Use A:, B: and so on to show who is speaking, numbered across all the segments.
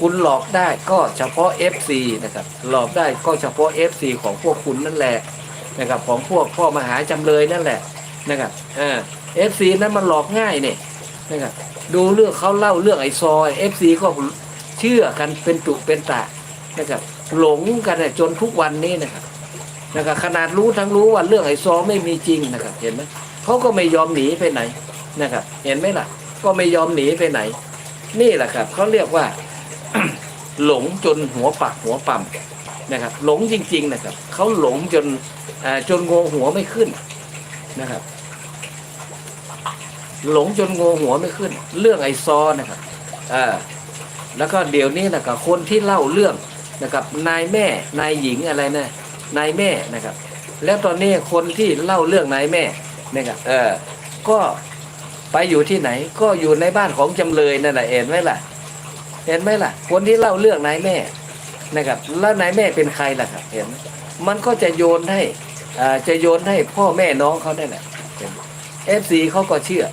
A: คุณหลอกได้ก็เฉพาะ FC นะครับหลอกได้ก็เฉพาะ FC ของพวกคุณนั่นแหละนะครับของพวกพ่อมหาจำเลยนั่นแหละนะครับเออ FC นั้นมันหลอกง่ายเนี่ยนะครับดูเรื่องเขาเล่าเรื่องไอ้ซอย FC ก็เชื่อกันเป็นตุเป็นตะนะครับหลงกันจนทุกวันนี้นะครับนะครับขนาดรู้ทั้งรู้ว่าเรื่องไอ้ซอไม่มีจริงนะครับเห็นไหมเขาก็ไม่ยอมหนีไปไหนนะครับ เห็นไหมล่ะ ก็ไม่ยอมหนีไปไหน นี่แหละครับเขาเรียกว่า หลงจนหัวปักหัวปั๊มนะครับ หลงจริง ๆ นะครับเขาหลงจนจนงงหัวไม่ขึ้นนะครับ หลงจนงงหัวไม่ขึ้น เรื่องไอซอนะครับอ่าแล้วก็เดี๋ยวนี้นะครับคนที่เล่าเรื่องนะครับ นายแม่นายหญิงอะไรนะนายแม่นะครับ แล้วตอนนี้คนที่เล่าเรื่องนายแม่นะครับเออก็ไปอยู่ที่ไหนก็อยู่ในบ้านของจำเลยนั่นแหละเห็นไหมล่ะ เห็นไหมล่ะ คนที่เล่าเรื่องนายแม่นะครับแล้วนายแม่เป็นใครล่ะครับ เห็น มันก็จะโยนให้อ่าจะโยนให้พ่อแม่น้องเขาได้แหละเอฟซีเขาก็เชื่อ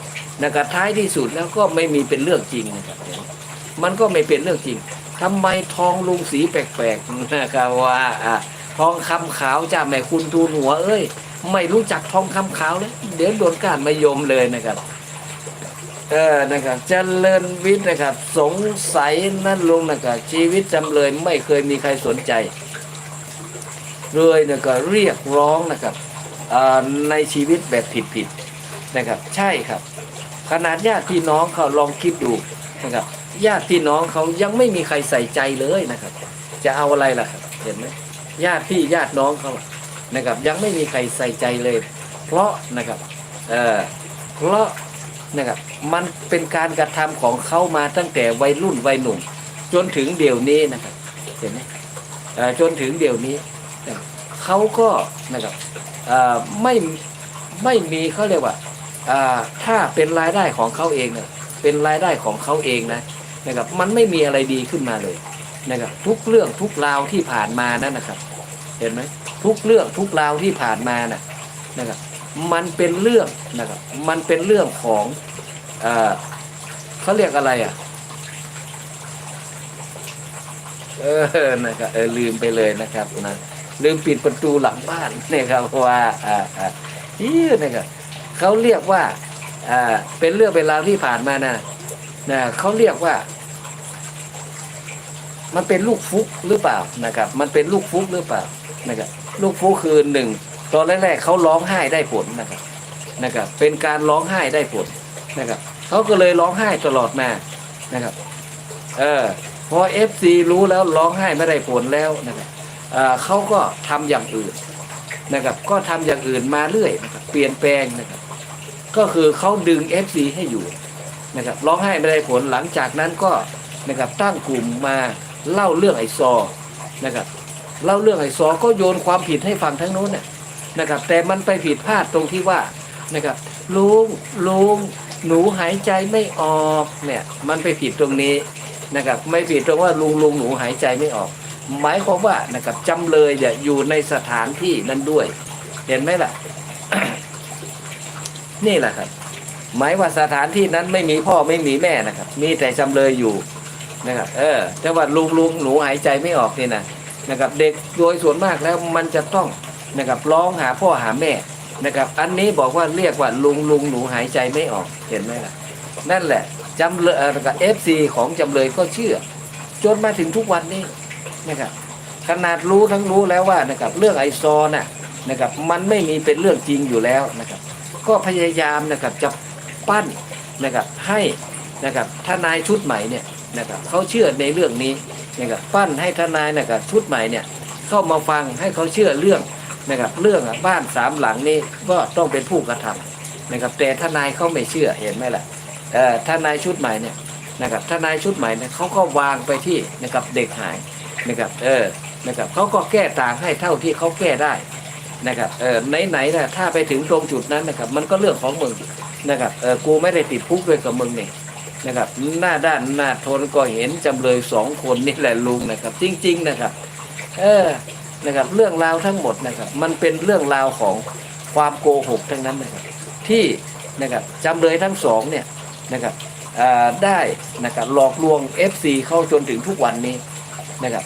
A: นะครับท้ายที่สุดแล้วก็ไม่มีเป็นเรื่องจริงนะครับเห็นมันก็ไม่เป็นเรื่องจริงทำไมทองลุงสีแปลกๆนะครับว่าทองคำขาวจ้าแม่คุณทูลหัวเอ้ย ไม่รู้จักทองคำขาวเลยเดี๋ยวโดนการมายมเลยนะครับ เออนะครับเจริญวิทย์นะครับ สงสัยนั่นลุงนะครับชีวิตจำเลยไม่เคยมีใครสนใจเลยนะครับเรียกร้องนะครับในชีวิตแบบผิดๆนะครับ ใช่ครับ ขนาดญาติพี่น้องเขาลองคิดดูนะครับญาติพี่น้องเขายังไม่มีใครใส่ใจเลยนะครับ จะเอาอะไรล่ะครับเห็นไหมญาติพี่ญาติน้องเขานะครับ ยังไม่มีใครใส่ใจเลย เพราะนะครับเออเพราะ นะครับมันเป็นการกระทำของเขามาตั้งแต่วัยรุ่นวัยหนุ่ม จนถึงเดี๋ยวนี้นะครับเห็นไหมจนถึงเดี๋ยวนี้นเขาก็นะครับไม่ไม่มีเขาเรียกว่าถ้าเป็นรายได้ของเขาเองเนี่ยเป็นรายได้ของเขาเองนะนะครับมันไม่มีอะไรดีขึ้นมาเลยนะครับทุกเรื่องทุกราวที่ผ่านมานั่นนะครับ เห็นไหมทุกเรื่องทุกราวที่ผ่านมานะนะครับ มันเป็นเรื่องนะครับ มันเป็นเรื่องของเอ่อเขาเรียกอะไรอะ เออนะครับเออลืมไปเลยนะครับนะลืมปิดประตูหลังบ้านนะครับว่าอ่าอ่าที่นะครับเขาเรียกว่าอ่าเป็นเรื่องเป็นราวที่ผ่านมานะนะเขาเรียกว่า มันเป็นลูกฟุกหรือเปล่านะครับ มันเป็นลูกฟุกหรือเปล่านะครับลูกฟุกคือหนึ่ง ตอนแรกๆเขาร้องไห้ได้ผลนะครับนะครับ เป็นการร้องไห้ได้ผลนะครับเขาก็เลยร้องไห้ตลอดมานะครับ เออพอเอฟซีรู้แล้วร้องไห้ไม่ได้ผลแล้วนะครับอ่าเขาก็ทำอย่างอื่นนะครับ ก็ทำอย่างอื่นมาเรื่อยนะครับเปลี่ยนแปลงนะครับ ก็คือเขาดึงเอฟซีให้อยู่นะครับร้องไห้ไม่ได้ผลหลังจากนั้นก็นะครับตั้งกลุ่มมาเล่าเรื่องไอซอนะครับเล่าเรื่องไอซอก็โยนความผิดให้ฝั่งทั้งโน้นน่ะ นะครับ แต่มันไปผิดพลาดตรงที่ว่านะครับลุงลุงหนูหายใจไม่ออกเนี่ยมันไปผิดตรงนี้นะครับไม่ผิดตรงว่าลุงลุงหนูหายใจไม่ออก หมายความว่านะครับจำเลยเนี่ยอยู่ในสถานที่นั้นด้วย เห็นไหมล่ะ นี่แหละครับ หมายว่าสถานที่นั้นไม่มีพ่อไม่มีแม่นะครับ มีแต่จำเลยอยู่นะครับ เออแต่ว่าลุงลุงหนูหายใจไม่ออกนี่นะนะครับ เด็กโดยส่วนมากแล้วมันจะต้อง นะครับร้องหาพ่อหาแม่นะครับ อันนี้บอกว่าเรียกว่าลุงลุงหนูหายใจไม่ออกเห็นไหมล่ะ นั่นแหละจำเลยกับเอฟซีของจำเลยก็เชื่อ จนมาถึงทุกวันนี้นะครับขนาดรู้ทั้งรู้แล้วว่านะครับเรื่องไอซอน่ะนะครับมันไม่มีเป็นเรื่องจริงอยู่แล้วนะครับ ก็พยายามนะครับจะปั้นนะครับให้นะครับทนายชุดใหม่เนี่ยนะครับเขาเชื่อในเรื่องนี้นะครับปั้นให้ทนายนะครับชุดใหม่เนี่ยเข้ามาฟังให้เขาเชื่อเรื่อง นะครับเรื่องอะบ้านสามหลังนี้ก็ต้องเป็นผู้กระทำนะครับแต่ทนายเขาไม่เชื่อเห็นไหมล่ะเออทนายชุดใหม่เนี่ยนะครับทนายชุดใหม่เนี่ยเขาก็วางไปที่นะครับเด็กหายนะครับเออนะครับเขาก็แก้ต่างให้เท่าที่เขาแก้ได้นะครับเออไหนๆนะถ้าไปถึงตรงจุดนั้นนะครับมันก็เรื่องของมึงนะครับเออกูไม่ได้ติดคุกด้วยกับมึงนี่นะครับหน้าด้านหน้าทนก็เห็นจำเลยสองคนนี่แหละลุงนะครับ จริง ๆ นะครับ เออ นะครับเรื่องราวทั้งหมดนะครับมันเป็นเรื่องราวของความโกหกทั้งนั้นนะครับที่นะครับจำเลยทั้งสองเนี่ยนะครับได้นะครับหลอกลวง FC เข้าจนถึงทุกวันนี้นะครับ